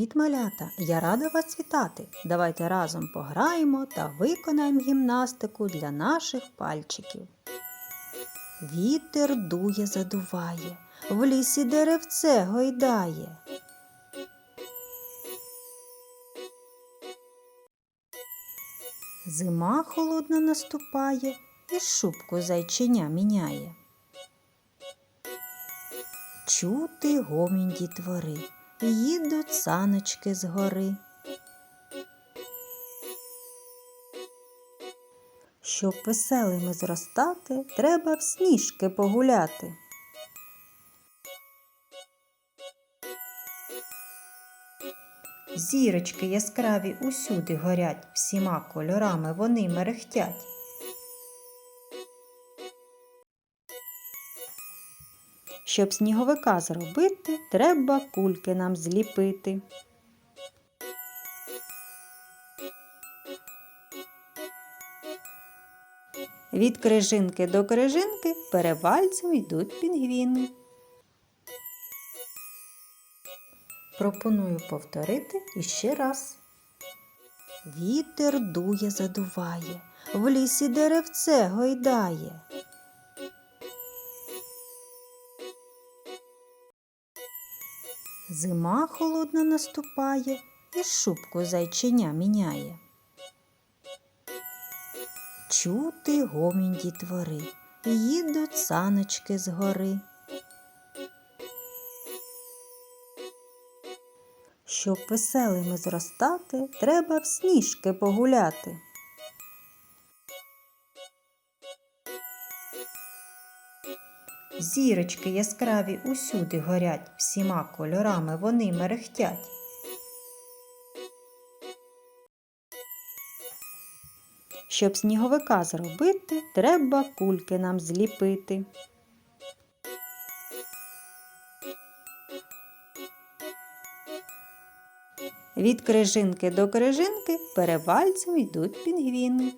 Привіт, малята! Я рада вас вітати. Давайте разом пограємо та виконаємо гімнастику для наших пальчиків. Вітер дує, задуває, в лісі деревце гойдає. Зима холодно наступає і шубку зайчиня міняє. Чути гомінь дітвори, їдуть саночки з гори. Щоб веселими зростати, треба в сніжки погуляти. Зірочки яскраві усюди горять, всіма кольорами вони мерехтять. Щоб сніговика зробити, треба кульки нам зліпити. Від крижинки до крижинки перевальцем йдуть пінгвіни. Пропоную повторити іще раз. Вітер дує, задуває, в лісі деревце гойдає. Зима холодно наступає і шубку зайчиня міняє. Чути гомінь дітвори, їдуть саночки з гори. Щоб веселими зростати, треба в сніжки погуляти. Зірочки яскраві усюди горять, всіма кольорами вони мерехтять. Щоб сніговика зробити, треба кульки нам зліпити. Від крижинки до крижинки перевальцем йдуть пінгвіни.